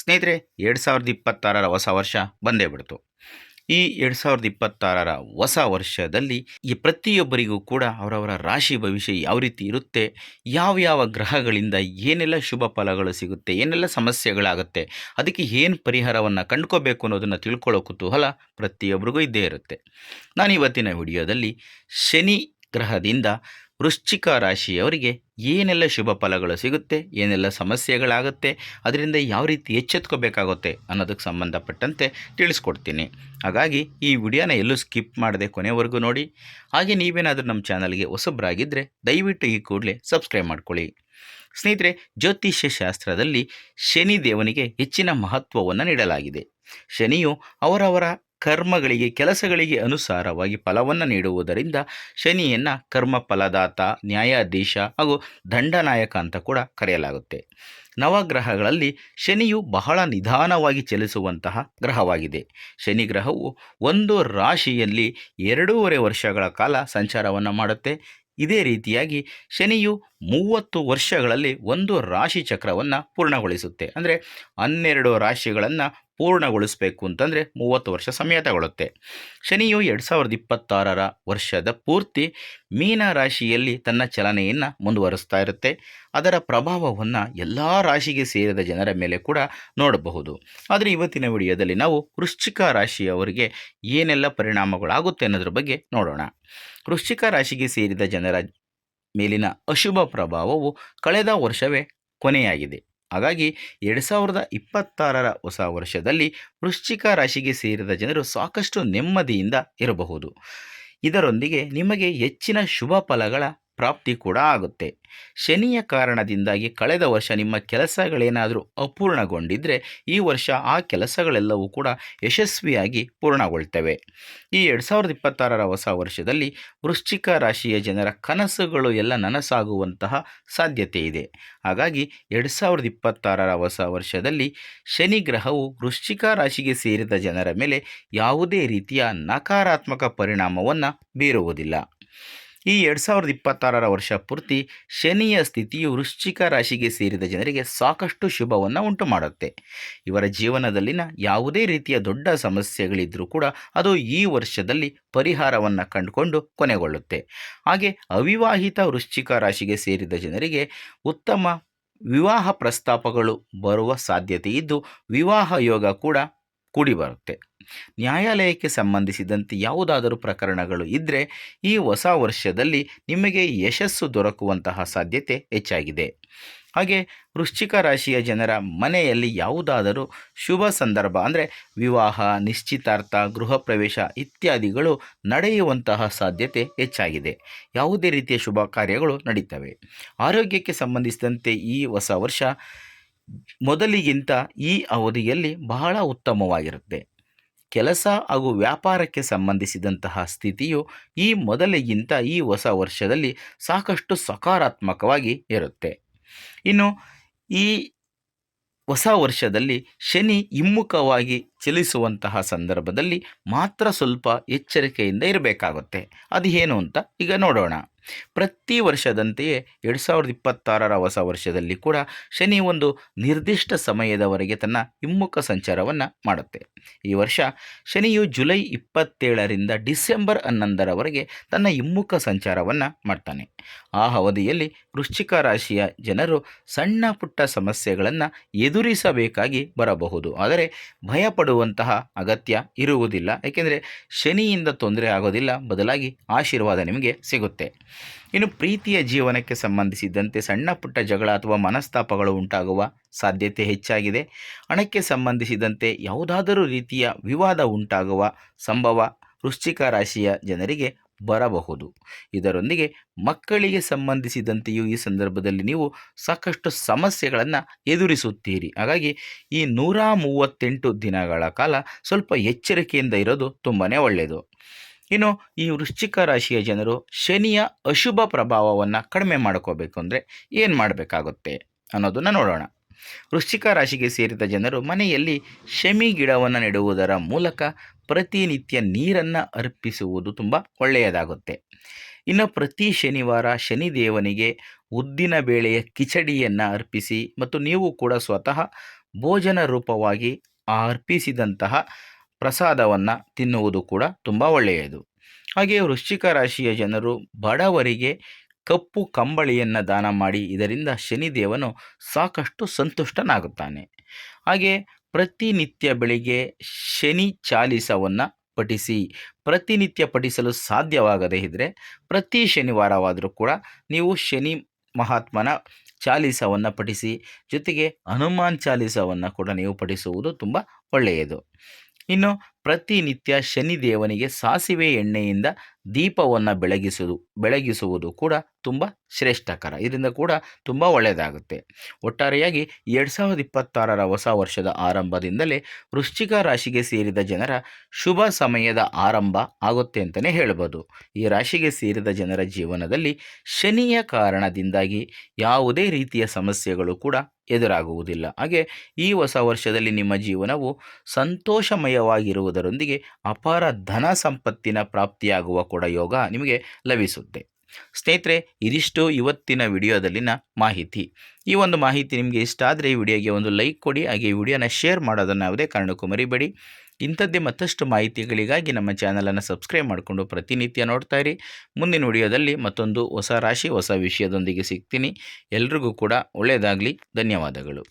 ಸ್ನೇಹಿತರೆ, ಎರಡು ಸಾವಿರದ ಇಪ್ಪತ್ತಾರರ ಹೊಸ ವರ್ಷ ಬಂದೇ ಬಿಡ್ತು. ಈ ಎರಡು ಸಾವಿರದ ಇಪ್ಪತ್ತಾರರ ಹೊಸ ವರ್ಷದಲ್ಲಿ ಈ ಪ್ರತಿಯೊಬ್ಬರಿಗೂ ಕೂಡ ಅವರವರ ರಾಶಿ ಭವಿಷ್ಯ ಯಾವ ರೀತಿ ಇರುತ್ತೆ, ಯಾವ ಯಾವ ಗ್ರಹಗಳಿಂದ ಏನೆಲ್ಲ ಶುಭ ಫಲಗಳು ಸಿಗುತ್ತೆ, ಏನೆಲ್ಲ ಸಮಸ್ಯೆಗಳಾಗುತ್ತೆ, ಅದಕ್ಕೆ ಏನು ಪರಿಹಾರವನ್ನು ಕಂಡುಕೋಬೇಕು ಅನ್ನೋದನ್ನು ತಿಳ್ಕೊಳ್ಳೋ ಕುತೂಹಲ ಪ್ರತಿಯೊಬ್ಬರಿಗೂ ಇದ್ದೇ ಇರುತ್ತೆ. ನಾನು ಇವತ್ತಿನ ವಿಡಿಯೋದಲ್ಲಿ ಶನಿ ಗ್ರಹದಿಂದ ವೃಶ್ಚಿಕ ರಾಶಿಯವರಿಗೆ ಏನೆಲ್ಲ ಶುಭ ಫಲಗಳು ಸಿಗುತ್ತೆ, ಏನೆಲ್ಲ ಸಮಸ್ಯೆಗಳಾಗುತ್ತೆ, ಅದರಿಂದ ಯಾವ ರೀತಿ ಎಚ್ಚೆತ್ಕೋಬೇಕಾಗುತ್ತೆ ಅನ್ನೋದಕ್ಕೆ ಸಂಬಂಧಪಟ್ಟಂತೆ ತಿಳಿಸ್ಕೊಡ್ತೀನಿ. ಹಾಗಾಗಿ ಈ ವಿಡಿಯೋನ ಎಲ್ಲೂ ಸ್ಕಿಪ್ ಮಾಡದೆ ಕೊನೆವರೆಗೂ ನೋಡಿ. ಹಾಗೆ ನೀವೇನಾದರೂ ನಮ್ಮ ಚಾನಲ್ಗೆ ಹೊಸಬ್ರಾಗಿದ್ದರೆ ದಯವಿಟ್ಟು ಈ ಕೂಡಲೇ ಸಬ್ಸ್ಕ್ರೈಬ್ ಮಾಡ್ಕೊಳ್ಳಿ. ಸ್ನೇಹಿತರೆ, ಜ್ಯೋತಿಷ್ಯ ಶಾಸ್ತ್ರದಲ್ಲಿ ಶನಿ ದೇವನಿಗೆ ಹೆಚ್ಚಿನ ಮಹತ್ವವನ್ನು ನೀಡಲಾಗಿದೆ. ಶನಿಯು ಅವರವರ ಕರ್ಮಗಳಿಗೆ, ಕೆಲಸಗಳಿಗೆ ಅನುಸಾರವಾಗಿ ಫಲವನ್ನು ನೀಡುವುದರಿಂದ ಶನಿಯನ್ನು ಕರ್ಮ ಫಲದಾತ ನ್ಯಾಯಾಧೀಶ ಹಾಗೂ ದಂಡನಾಯಕ ಅಂತ ಕೂಡ ಕರೆಯಲಾಗುತ್ತೆ. ನವಗ್ರಹಗಳಲ್ಲಿ ಶನಿಯು ಬಹಳ ನಿಧಾನವಾಗಿ ಚಲಿಸುವಂತಹ ಗ್ರಹವಾಗಿದೆ. ಶನಿ ಗ್ರಹವು ಒಂದು ರಾಶಿಯಲ್ಲಿ ಎರಡೂವರೆ ವರ್ಷಗಳ ಕಾಲ ಸಂಚಾರವನ್ನು ಮಾಡುತ್ತೆ. ಇದೇ ರೀತಿಯಾಗಿ ಶನಿಯು ಮೂವತ್ತು ವರ್ಷಗಳಲ್ಲಿ ಒಂದು ರಾಶಿ ಚಕ್ರವನ್ನು ಪೂರ್ಣಗೊಳಿಸುತ್ತೆ. ಅಂದರೆ ಹನ್ನೆರಡು ರಾಶಿಗಳನ್ನು ಪೂರ್ಣಗೊಳಿಸಬೇಕು ಅಂತಂದರೆ ಮೂವತ್ತು ವರ್ಷ ಸಮಯ ತಗೊಳ್ಳುತ್ತೆ ಶನಿಯು ಎರಡು ಸಾವಿರದ ಇಪ್ಪತ್ತಾರರ ವರ್ಷದ ಪೂರ್ತಿ ಮೀನ ರಾಶಿಯಲ್ಲಿ ತನ್ನ ಚಲನೆಯನ್ನು ಮುಂದುವರಿಸ್ತಾ ಇರುತ್ತೆ. ಅದರ ಪ್ರಭಾವವನ್ನು ಎಲ್ಲ ರಾಶಿಗೆ ಸೇರಿದ ಜನರ ಮೇಲೆ ಕೂಡ ನೋಡಬಹುದು. ಆದರೆ ಇವತ್ತಿನ ವಿಡಿಯೋದಲ್ಲಿ ನಾವು ವೃಶ್ಚಿಕ ರಾಶಿಯವರಿಗೆ ಏನೆಲ್ಲ ಪರಿಣಾಮಗಳಾಗುತ್ತೆ ಅನ್ನೋದ್ರ ಬಗ್ಗೆ ನೋಡೋಣ. ವೃಶ್ಚಿಕ ರಾಶಿಗೆ ಸೇರಿದ ಜನರ ಮೇಲಿನ ಅಶುಭ ಪ್ರಭಾವವು ಕಳೆದ ವರ್ಷವೇ ಕೊನೆಯಾಗಿದೆ. ಹಾಗಾಗಿ ಎರಡು ಸಾವಿರದ ಇಪ್ಪತ್ತಾರರ ಹೊಸ ವರ್ಷದಲ್ಲಿ ವೃಶ್ಚಿಕ ರಾಶಿಗೆ ಸೇರಿದ ಜನರು ಸಾಕಷ್ಟು ನೆಮ್ಮದಿಯಿಂದ ಇರಬಹುದು. ಇದರೊಂದಿಗೆ ನಿಮಗೆ ಹೆಚ್ಚಿನ ಶುಭ ಫಲಗಳ ಪ್ರಾಪ್ತಿ ಕೂಡ ಆಗುತ್ತೆ. ಶನಿಯ ಕಾರಣದಿಂದಾಗಿ ಕಳೆದ ವರ್ಷ ನಿಮ್ಮ ಕೆಲಸಗಳೇನಾದರೂ ಅಪೂರ್ಣಗೊಂಡಿದ್ದರೆ ಈ ವರ್ಷ ಆ ಕೆಲಸಗಳೆಲ್ಲವೂ ಕೂಡ ಯಶಸ್ವಿಯಾಗಿ ಪೂರ್ಣಗೊಳ್ತವೆ. ಈ ಎರಡು ಸಾವಿರದ ಇಪ್ಪತ್ತಾರರ ಹೊಸ ವರ್ಷದಲ್ಲಿ ವೃಶ್ಚಿಕ ರಾಶಿಯ ಜನರ ಕನಸುಗಳು ಎಲ್ಲ ನನಸಾಗುವಂತಹ ಸಾಧ್ಯತೆ ಇದೆ. ಹಾಗಾಗಿ ಎರಡು ಸಾವಿರದ ಇಪ್ಪತ್ತಾರರ ಹೊಸ ವರ್ಷದಲ್ಲಿ ಶನಿ ಗ್ರಹವು ವೃಶ್ಚಿಕ ರಾಶಿಗೆ ಸೇರಿದ ಜನರ ಮೇಲೆ ಯಾವುದೇ ರೀತಿಯ ನಕಾರಾತ್ಮಕ ಪರಿಣಾಮವನ್ನು ಬೀರುವುದಿಲ್ಲ. ಈ ಎರಡು ಸಾವಿರದ ಇಪ್ಪತ್ತಾರರ ವರ್ಷ ಪೂರ್ತಿ ಶನಿಯ ಸ್ಥಿತಿಯು ವೃಶ್ಚಿಕ ರಾಶಿಗೆ ಸೇರಿದ ಜನರಿಗೆ ಸಾಕಷ್ಟು ಶುಭವನ್ನು ಉಂಟು ಮಾಡುತ್ತೆ. ಇವರ ಜೀವನದಲ್ಲಿನ ಯಾವುದೇ ರೀತಿಯ ದೊಡ್ಡ ಸಮಸ್ಯೆಗಳಿದ್ದರೂ ಕೂಡ ಅದು ಈ ವರ್ಷದಲ್ಲಿ ಪರಿಹಾರವನ್ನು ಕಂಡುಕೊಂಡು ಕೊನೆಗೊಳ್ಳುತ್ತೆ. ಹಾಗೆ ಅವಿವಾಹಿತ ವೃಶ್ಚಿಕ ರಾಶಿಗೆ ಸೇರಿದ ಜನರಿಗೆ ಉತ್ತಮ ವಿವಾಹ ಪ್ರಸ್ತಾಪಗಳು ಬರುವ ಸಾಧ್ಯತೆ ಇದ್ದು ವಿವಾಹ ಯೋಗ ಕೂಡ ಕೂಡಿ ಬರುತ್ತೆ. ನ್ಯಾಯಾಲಯಕ್ಕೆ ಸಂಬಂಧಿಸಿದಂತೆ ಯಾವುದಾದರೂ ಪ್ರಕರಣಗಳು ಇದ್ದರೆ ಈ ಹೊಸ ವರ್ಷದಲ್ಲಿ ನಿಮಗೆ ಯಶಸ್ಸು ದೊರಕುವಂತಹ ಸಾಧ್ಯತೆ ಹೆಚ್ಚಾಗಿದೆ. ಹಾಗೆ ವೃಶ್ಚಿಕ ರಾಶಿಯ ಜನರ ಮನೆಯಲ್ಲಿ ಯಾವುದಾದರೂ ಶುಭ ಸಂದರ್ಭ ಅಂದರೆ ವಿವಾಹ, ನಿಶ್ಚಿತಾರ್ಥ, ಗೃಹ ಪ್ರವೇಶ ಇತ್ಯಾದಿಗಳು ನಡೆಯುವಂತಹ ಸಾಧ್ಯತೆ ಹೆಚ್ಚಾಗಿದೆ. ಯಾವುದೇ ರೀತಿಯ ಶುಭ ಕಾರ್ಯಗಳು ನಡೀತವೆ. ಆರೋಗ್ಯಕ್ಕೆ ಸಂಬಂಧಿಸಿದಂತೆ ಈ ಹೊಸ ವರ್ಷ ಮೊದಲಿಗಿಂತ ಈ ಅವಧಿಯಲ್ಲಿ ಬಹಳ ಉತ್ತಮವಾಗಿರುತ್ತೆ. ಕೆಲಸ ಹಾಗೂ ವ್ಯಾಪಾರಕ್ಕೆ ಸಂಬಂಧಿಸಿದಂತಹ ಸ್ಥಿತಿಯು ಈ ಮೊದಲಿಗಿಂತ ಈ ಹೊಸ ವರ್ಷದಲ್ಲಿ ಸಾಕಷ್ಟು ಸಕಾರಾತ್ಮಕವಾಗಿ ಇರುತ್ತೆ. ಇನ್ನು ಈ ಹೊಸ ವರ್ಷದಲ್ಲಿ ಶನಿ ಹಿಮ್ಮುಖವಾಗಿ ಚಲಿಸುವಂತಹ ಸಂದರ್ಭದಲ್ಲಿ ಮಾತ್ರ ಸ್ವಲ್ಪ ಎಚ್ಚರಿಕೆಯಿಂದ ಇರಬೇಕಾಗುತ್ತೆ. ಅದು ಏನು ಅಂತ ಈಗ ನೋಡೋಣ. ಪ್ರತಿ ವರ್ಷದಂತೆಯೇ ಎರಡು ಸಾವಿರದ ಇಪ್ಪತ್ತಾರರ ಹೊಸ ವರ್ಷದಲ್ಲಿ ಕೂಡ ಶನಿ ಒಂದು ನಿರ್ದಿಷ್ಟ ಸಮಯದವರೆಗೆ ತನ್ನ ಹಿಮ್ಮುಖ ಸಂಚಾರವನ್ನು ಮಾಡುತ್ತೆ. ಈ ವರ್ಷ ಶನಿಯು ಜುಲೈ ಇಪ್ಪತ್ತೇಳರಿಂದ ಡಿಸೆಂಬರ್ ಹನ್ನೊಂದರವರೆಗೆ ತನ್ನ ಹಿಮ್ಮುಖ ಸಂಚಾರವನ್ನು ಮಾಡ್ತಾನೆ. ಆ ಅವಧಿಯಲ್ಲಿ ವೃಶ್ಚಿಕ ರಾಶಿಯ ಜನರು ಸಣ್ಣ ಪುಟ್ಟ ಸಮಸ್ಯೆಗಳನ್ನು ಎದುರಿಸಬೇಕಾಗಿ ಬರಬಹುದು. ಆದರೆ ಭಯಪಡುವಂತಹ ಅಗತ್ಯ ಇರುವುದಿಲ್ಲ. ಏಕೆಂದರೆ ಶನಿಯಿಂದ ತೊಂದರೆ ಆಗೋದಿಲ್ಲ, ಬದಲಾಗಿ ಆಶೀರ್ವಾದ ನಿಮಗೆ ಸಿಗುತ್ತೆ. ಇನ್ನು ಪ್ರೀತಿಯ ಜೀವನಕ್ಕೆ ಸಂಬಂಧಿಸಿದಂತೆ ಸಣ್ಣ ಪುಟ್ಟ ಜಗಳ ಅಥವಾ ಮನಸ್ತಾಪಗಳು ಉಂಟಾಗುವ ಸಾಧ್ಯತೆ ಹೆಚ್ಚಾಗಿದೆ. ಹಣಕ್ಕೆ ಸಂಬಂಧಿಸಿದಂತೆ ಯಾವುದಾದರೂ ರೀತಿಯ ವಿವಾದ ಉಂಟಾಗುವ ಸಂಭವ ವೃಶ್ಚಿಕ ರಾಶಿಯ ಜನರಿಗೆ ಬರಬಹುದು. ಇದರೊಂದಿಗೆ ಮಕ್ಕಳಿಗೆ ಸಂಬಂಧಿಸಿದಂತೆಯೂ ಈ ಸಂದರ್ಭದಲ್ಲಿ ನೀವು ಸಾಕಷ್ಟು ಸಮಸ್ಯೆಗಳನ್ನು ಎದುರಿಸುತ್ತೀರಿ. ಹಾಗಾಗಿ ಈ ನೂರ ಮೂವತ್ತೆಂಟು ದಿನಗಳ ಕಾಲ ಸ್ವಲ್ಪ ಎಚ್ಚರಿಕೆಯಿಂದ ಇರೋದು ತುಂಬಾ ಒಳ್ಳೆಯದು ಇನ್ನು ಈ ವೃಶ್ಚಿಕ ರಾಶಿಯ ಜನರು ಶನಿಯ ಅಶುಭ ಪ್ರಭಾವವನ್ನು ಕಡಿಮೆ ಮಾಡ್ಕೋಬೇಕು ಅಂದರೆ ಏನು ಮಾಡಬೇಕಾಗುತ್ತೆ ಅನ್ನೋದನ್ನು ನೋಡೋಣ. ವೃಶ್ಚಿಕ ರಾಶಿಗೆ ಸೇರಿದ ಜನರು ಮನೆಯಲ್ಲಿ ಶಮಿ ಗಿಡವನ್ನು ನೆಡುವುದರ ಮೂಲಕ ಪ್ರತಿನಿತ್ಯ ನೀರನ್ನು ಅರ್ಪಿಸುವುದು ತುಂಬ ಒಳ್ಳೆಯದಾಗುತ್ತೆ. ಇನ್ನು ಪ್ರತಿ ಶನಿವಾರ ಶನಿದೇವನಿಗೆ ಉದ್ದಿನ ಬೇಳೆಯ ಕಿಚಡಿಯನ್ನು ಅರ್ಪಿಸಿ ಮತ್ತು ನೀವು ಕೂಡ ಸ್ವತಃ ಭೋಜನ ರೂಪವಾಗಿ ಅರ್ಪಿಸಿದಂತಹ ಪ್ರಸಾದವನ್ನು ತಿನ್ನುವುದು ಕೂಡ ತುಂಬ ಒಳ್ಳೆಯದು. ಹಾಗೆ ವೃಶ್ಚಿಕ ರಾಶಿಯ ಜನರು ಬಡವರಿಗೆ ಕಪ್ಪು ಕಂಬಳಿಯನ್ನು ದಾನ ಮಾಡಿ ಇದರಿಂದ ಶನಿದೇವನು ಸಾಕಷ್ಟು ಸಂತುಷ್ಟನಾಗುತ್ತಾನೆ. ಹಾಗೆ ಪ್ರತಿನಿತ್ಯ ಬೆಳಿಗ್ಗೆ ಶನಿ ಚಾಲಿಸವನ್ನು ಪಠಿಸಿ, ಪ್ರತಿನಿತ್ಯ ಪಠಿಸಲು ಸಾಧ್ಯವಾಗದೇ ಇದ್ದರೆ ಪ್ರತಿ ಶನಿವಾರವಾದರೂ ಕೂಡ ನೀವು ಶನಿ ಮಹಾತ್ಮನ ಚಾಲಿಸವನ್ನು ಪಠಿಸಿ, ಜೊತೆಗೆ ಹನುಮಾನ್ ಚಾಲಿಸವನ್ನು ಕೂಡ ನೀವು ಪಠಿಸುವುದು ತುಂಬ ಒಳ್ಳೆಯದು. ಇನ್ನು ಪ್ರತಿನಿತ್ಯ ಶನಿದೇವನಿಗೆ ಸಾಸಿವೆ ಎಣ್ಣೆಯಿಂದ ದೀಪವನ್ನು ಬೆಳಗಿಸುವುದು ಬೆಳಗಿಸುವುದು ಕೂಡ ತುಂಬ ಶ್ರೇಷ್ಠಕರ. ಇದರಿಂದ ಕೂಡ ತುಂಬ ಒಳ್ಳೆಯದಾಗುತ್ತೆ. ಒಟ್ಟಾರೆಯಾಗಿ ಎರಡು ಸಾವಿರದ ಇಪ್ಪತ್ತಾರರ ಹೊಸ ವರ್ಷದ ಆರಂಭದಿಂದಲೇ ವೃಶ್ಚಿಕ ರಾಶಿಗೆ ಸೇರಿದ ಜನರ ಶುಭ ಸಮಯದ ಆರಂಭ ಆಗುತ್ತೆ ಅಂತಲೇ ಹೇಳ್ಬೋದು. ಈ ರಾಶಿಗೆ ಸೇರಿದ ಜನರ ಜೀವನದಲ್ಲಿ ಶನಿಯ ಕಾರಣದಿಂದಾಗಿ ಯಾವುದೇ ರೀತಿಯ ಸಮಸ್ಯೆಗಳು ಕೂಡ ಎದುರಾಗುವುದಿಲ್ಲ. ಹಾಗೆ ಈ ಹೊಸ ವರ್ಷದಲ್ಲಿ ನಿಮ್ಮ ಜೀವನವು ಸಂತೋಷಮಯವಾಗಿರುವುದರೊಂದಿಗೆ ಅಪಾರ ಧನ ಸಂಪತ್ತಿನ ಪ್ರಾಪ್ತಿಯಾಗುವ ಕೂಡ ಯೋಗ ನಿಮಗೆ ಲಭಿಸುತ್ತೆ. ಸ್ನೇಹಿತರೆ, ಇದಿಷ್ಟು ಇವತ್ತಿನ ವಿಡಿಯೋದಲ್ಲಿನ ಮಾಹಿತಿ. ಈ ಒಂದು ಮಾಹಿತಿ ನಿಮಗೆ ಇಷ್ಟ ಆದರೆ ಈ ವಿಡಿಯೋಗೆ ಒಂದು ಲೈಕ್ ಕೊಡಿ, ಹಾಗೆ ಈ ವಿಡಿಯೋನ ಶೇರ್ ಮಾಡೋದನ್ನು ಯಾವುದೇ ಕಾರಣಕ್ಕೂ ಮರಿಬೇಡಿ. ಇಂಥದ್ದೇ ಮತ್ತಷ್ಟು ಮಾಹಿತಿಗಳಿಗಾಗಿ ನಮ್ಮ ಚಾನಲನ್ನು ಸಬ್ಸ್ಕ್ರೈಬ್ ಮಾಡಿಕೊಂಡು ಪ್ರತಿನಿತ್ಯ ನೋಡ್ತಾ ಇರಿ. ಮುಂದಿನ ವಿಡಿಯೋದಲ್ಲಿ ಮತ್ತೊಂದು ಹೊಸ ರಾಶಿ, ಹೊಸ ವಿಷಯದೊಂದಿಗೆ ಸಿಗ್ತೀನಿ. ಎಲ್ರಿಗೂ ಕೂಡ ಒಳ್ಳೆಯದಾಗಲಿ. ಧನ್ಯವಾದಗಳು.